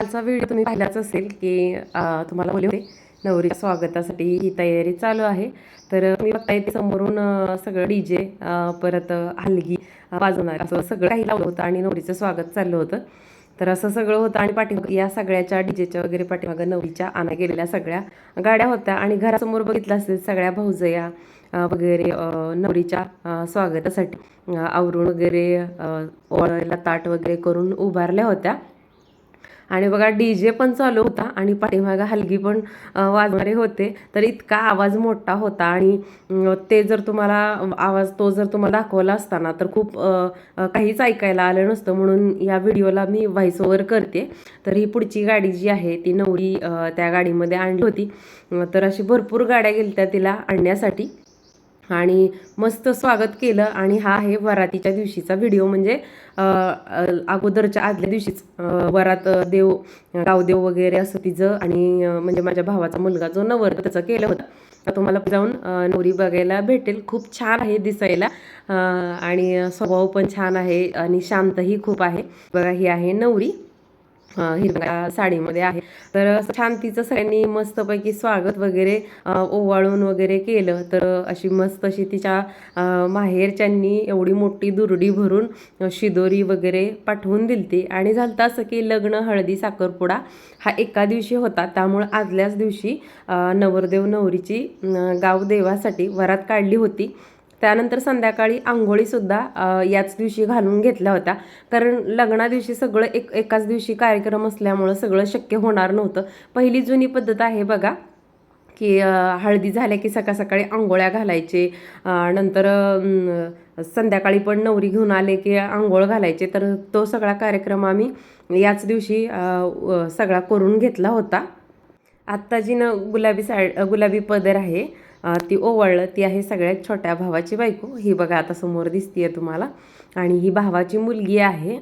कालचा व्हिडिओ तुम्ही पाहिलाच असेल की तुम्हाला बोलले होते नवरीच्या स्वागतासाठी ही तयारी चालू आहे. तर तुम्ही बघताय ते समोरून सगळं सगळं डीजे परत हलगी वाजवणार असं सगळं काही लावलं होतं आणि नवरीचं स्वागत चाललं होतं. तर असं सगळं होतं आणि पाठीमाग या सगळ्याच्या डीजेच्या वगैरे पाठीमागं नवरीच्या आणा गेलेल्या सगळ्या गाड्या होत्या आणि घरासमोर बघितलं असेल सगळ्या भाऊजया वगैरे नवरीच्या स्वागतासाठी आवरून वगैरे ओळायला ताट वगैरे करून उभारल्या होत्या. आणि बघा डी जे पण चालू होता आणि पाठीमागा हलगी पण वाजणारे होते तर इतका आवाज मोठा होता आणि ते जर तुम्हाला आवाज तो जर तुम्हाला दाखवला असताना तर खूप काहीच ऐकायला आलं नसतं. म्हणून या व्हिडिओला मी व्हॉइस ओव्हर करते. तर ही पुढची गाडी जी आहे ती नवरी त्या गाडीमध्ये आणली होती. तर अशी भरपूर गाड्या गेल्या तिला आणण्यासाठी. आणि मस्त स्वागत केलं. आणि हा आहे वरातीच्या दिवशीचा व्हिडिओ म्हणजे अगोदरच्या आदल्या दिवशीच वरात देव गावदेव वगैरे असं तिचं आणि म्हणजे माझ्या भावाचा मुलगा जो नवर त्याचं केलं होतं. तुम्हाला जाऊन नवरी बघायला भेटेल. खूप छान आहे दिसायला. आणि स्वभाव पण छान आहे आणि शांतही खूप आहे. बघा ही आहे नवरी. हिरव्या साडीमध्ये आहे. तर छान तिचं सगळ्यांनी मस्तपैकी स्वागत वगैरे ओवाळून वगैरे केलं. तर अशी मस्त अशी तिच्या माहेरच्यांनी एवढी मोठी दुरडी भरून शिदोरी वगैरे पाठवून दिलती. आणि झालं असं की लग्न हळदी साखरपुडा हा एका दिवशी होता. त्यामुळं आदल्याच दिवशी नवरदेव नवरीची गाव गावदेवासाठी वरात काढली होती. त्यानंतर संध्याकाळी आंघोळीसुद्धा याच दिवशी घालून घेतल्या होत्या. कारण लग्ना दिवशी सगळं एक एकाच दिवशी कार्यक्रम असल्यामुळं सगळं शक्य होणार नव्हतं. पहिली जुनी पद्धत आहे बघा की हळदी झाल्या की सकाळ सकाळी आंघोळ्या घालायचे नंतर संध्याकाळी पण नवरी घेऊन आले की आंघोळ घालायचे. तर तो सगळा कार्यक्रम आम्ही याच दिवशी सगळा करून घेतला होता. आत्ता जी न गुलाबी साड गुलाबी पदर आहे. ती ओवळलं ती आहे सगळ्यात छोट्या भावाची बायको. ही बघा आता समोर दिसतीये तुम्हाला. आणि ही भावाची मुलगी आहे.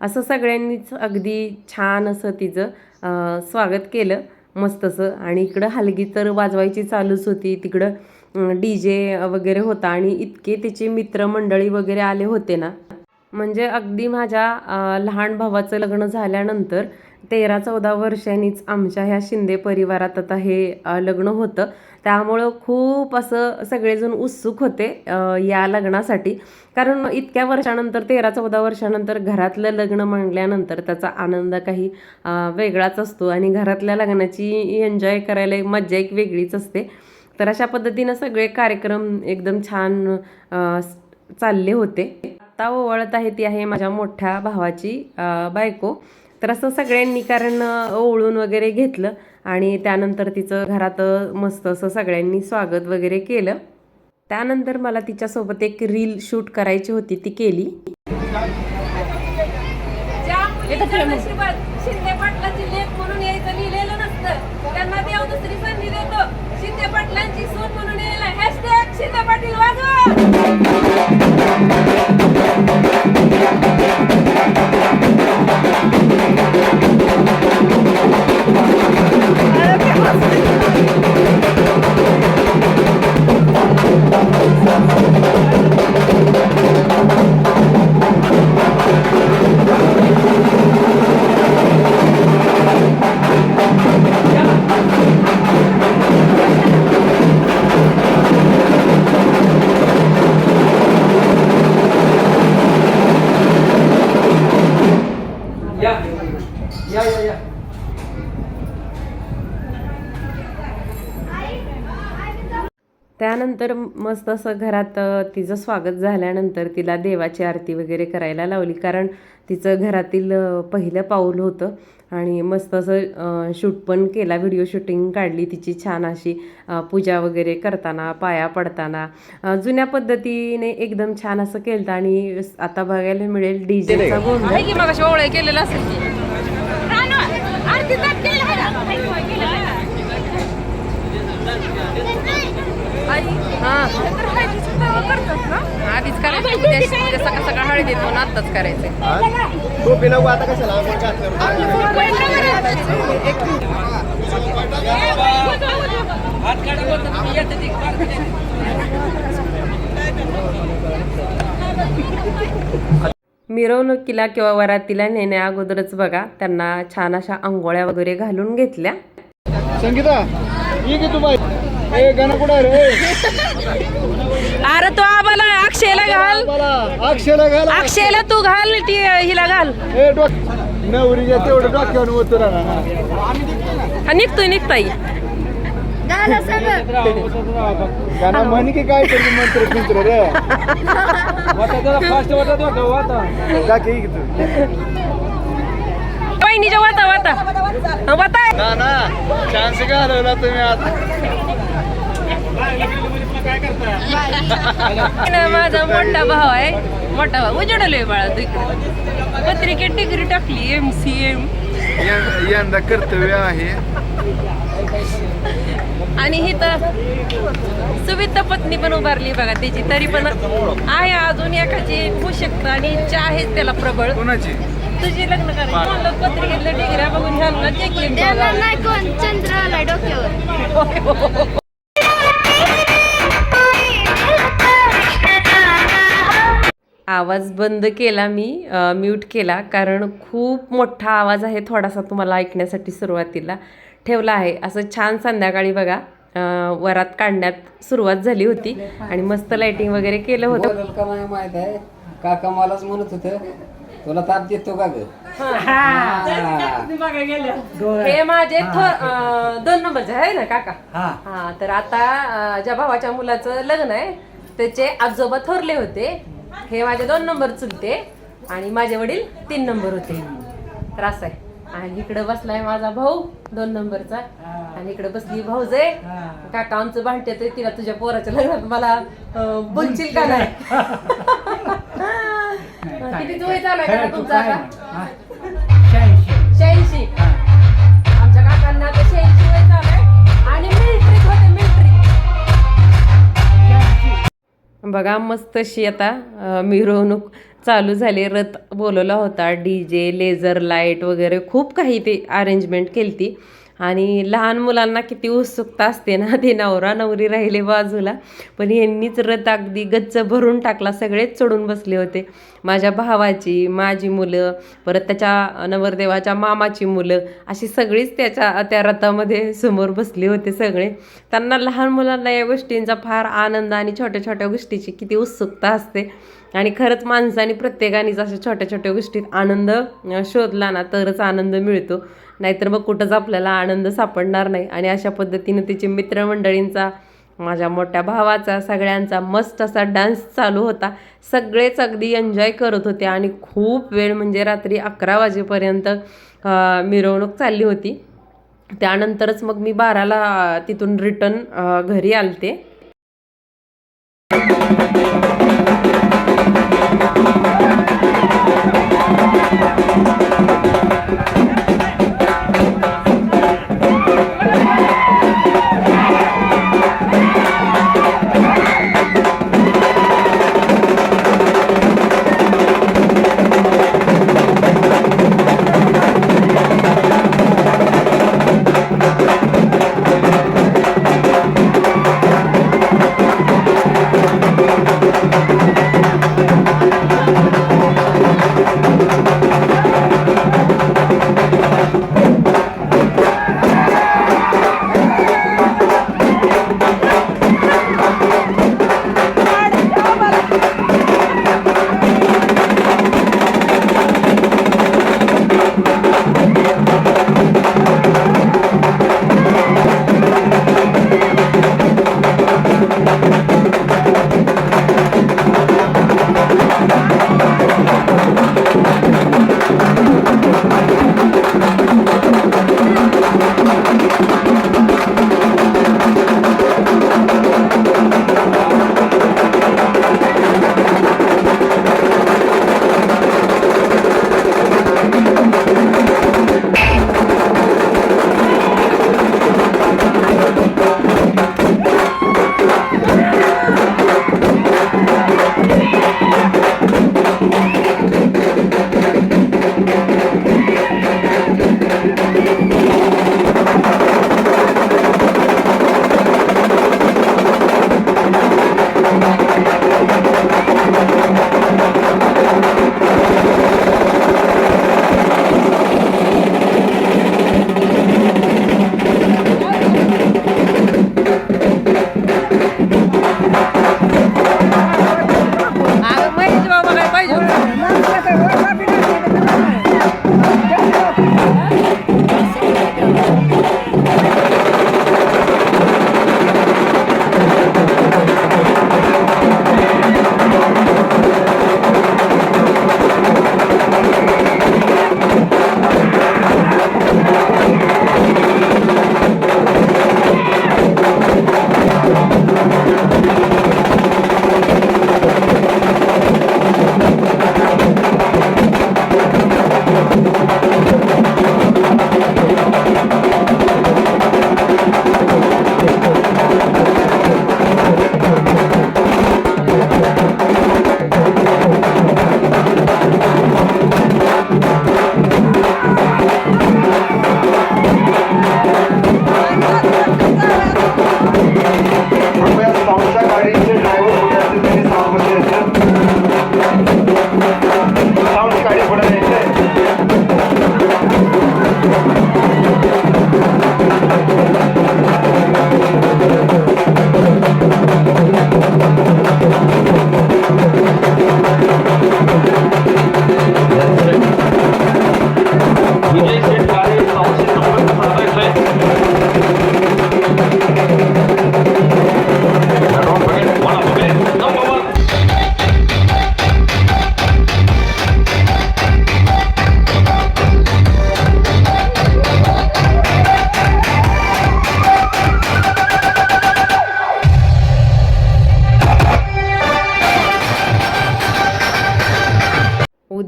असं सगळ्यांनीच अगदी छान असं तिचं स्वागत केलं मस्तसं. आणि इकडं हलगी तर वाजवायची चालूच होती. तिकडं डी जे वगैरे होता आणि इतके तिचे मित्रमंडळी वगैरे आले होते ना. म्हणजे अगदी माझ्या लहान भावाचं लग्न झाल्यानंतर तेरा चौदा वर्षांनीच आमच्या ह्या शिंदे परिवारात आता हे लग्न होतं. त्यामुळं खूप असं सगळेजण उत्सुक होते या लग्नासाठी. कारण इतक्या वर्षानंतर तेरा चौदा वर्षानंतर घरातलं लग्न म्हणल्यानंतर त्याचा आनंद काही वेगळाच असतो. आणि घरातल्या लग्नाची एन्जॉय करायला एक मज्जा एक वेगळीच असते. तर अशा पद्धतीनं सगळे कार्यक्रम एकदम छान चालले होते. आत्ता ओवाळत आहे ती आहे माझ्या मोठ्या भावाची बायको. तर असं सगळ्यांनी कारण ओळून वगैरे घेतलं आणि त्यानंतर तिचं घरात मस्त असं सगळ्यांनी स्वागत वगैरे केलं. त्यानंतर मला तिच्यासोबत एक रील शूट करायची होती ती केली. त्यानंतर मस्त असं घरात तिचं स्वागत झाल्यानंतर तिला देवाची आरती वगैरे करायला लावली. कारण तिचं घरातील पहिलं पाऊल होतं आणि मस्त असं शूट पण केला व्हिडिओ शूटिंग काढली तिची छान अशी पूजा वगैरे करताना पाया पडताना. जुन्या पद्धतीने एकदम छान असं केलं आणि आता बघायला मिळेल डीजेचा गोंधळ. केलेलं असेल आधीच करायचं उद्या उद्या सकाळ सकाळ हळदी देऊन आत्ताच करायचं टोपी नको आता कशाला? मिरवणुकीला किंवा वरातीला नेण्या अगोदरच बघा त्यांना छान अशा आंघोळ्या वगैरे घालून घेतल्या. संगीता ये की तू बाई अरे तो आम्हाला अक्षयला घाल. अक्षयला घाल. अक्षयला तू घाल ती हिला घाल. ए डोक नवरीच्या तेवढं डोक्यावर उतरा ना हा, निघतोय निघताय. गाणं म्हण की काय तरी मंत्र फिंत्र रे. वाटा जरा फास्ट वाटा वाटा वाटा? टाकी की तू वहिनीच्या वाता वाता. हा, वाता. ना ना चान्स घालवला तुम्ही आता माझा मोठा भाव आहे. मोठा भाऊ. उजडलोय बाळा तू इकडे. पत्रिकेत डिग्री टाकली एम सी एम यं- यंदा कर्तव्य आहे. आणि ही तर सुविधा पत्नी पण उभारली बघा त्याची तरी पण आहे अजून एकाची होऊ शकतं आणि इच्छा आहेच त्याला प्रबळ. कोणाची? तुझी लग्न करायची म्हणलं पत्रिकेतल्या डिग्र्या बघून ह्यांना चेक त्याला नाही कोण. चंद्र आलाय डोक्यावर. आवाज बंद केला मी म्यूट केला. कारण खूप मोठा आवाज आहे थोडासा तुम्हाला ऐकण्यासाठी सुरुवातीला ठेवला आहे. असं छान संध्याकाळी बघा वरात काढण्यात सुरुवात झाली होती आणि मस्त लाइटिंग वगैरे केलं होतं. माहीत आहे? काका मलाच म्हणत होतं तुला ताप देतो का ग? हे. माझे दोन नंबरचे आहे ना काका? हा. हा तर आता ज्या भावाच्या मुलाचं लग्न आहे त्याचे आजोबा थोरले होते. हे माझे दोन नंबर चुलते आणि माझे वडील तीन नंबर होते. तर असं आहे. आणि इकडे बसलाय माझा भाऊ दोन नंबरचा. आणि इकडे बसली भाऊजे. काका आमचं भांडते ते तिला तुझ्या पोराच्या लग्नात मला बोलशील का नाही? किती वय चालू आहे तुमचा बघा मस्त अशी आता मिरवणूक चालू झाली. रथ बोलवला होता. डी जे लेझर लाइट वगैरे खूप काही ते अरेंजमेंट केली आणि लहान मुलांना किती उत्सुकता असते ना ते नवरा नवरी राहिले बाजूला. पण यांनीच रथ अगदी गच्च भरून टाकला सगळेच चढून बसले होते. माझ्या भावाची माझी मुलं परत त्याच्या नवरदेवाच्या मामाची मुलं अशी सगळीच त्याच्या त्या रथामध्ये समोर बसले होते सगळे. त्यांना लहान मुलांना या गोष्टींचा फार आनंद आणि छोट्या छोट्या गोष्टीची किती उत्सुकता असते. आणि खरंच माणसाने प्रत्येकानेच अशा छोट्या छोट्या गोष्टीत आनंद शोधला ना तरच आनंद मिळतो. नाहीतर मग कुठंच आपल्याला आनंद सापडणार नाही. आणि अशा पद्धतीनं तिची मित्रमंडळींचा माझ्या मोठ्या भावाचा सगळ्यांचा मस्त असा डान्स चालू होता. सगळेच अगदी एन्जॉय करत होते आणि खूप वेळ म्हणजे रात्री अकरा वाजेपर्यंत मिरवणूक चालली होती. त्यानंतरच मग मी बाराला तिथून रिटर्न घरी आलते. Thank you.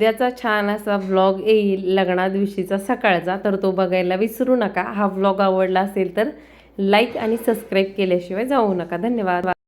उद्याचा छान असा व्लॉग येईल लग्ना दिवशीचा सकाळचा तर तो बघायला विसरू नका. हा व्लॉग आवडला असेल तर लाईक आणि सबस्क्राईब केल्याशिवाय जाऊ नका. धन्यवाद.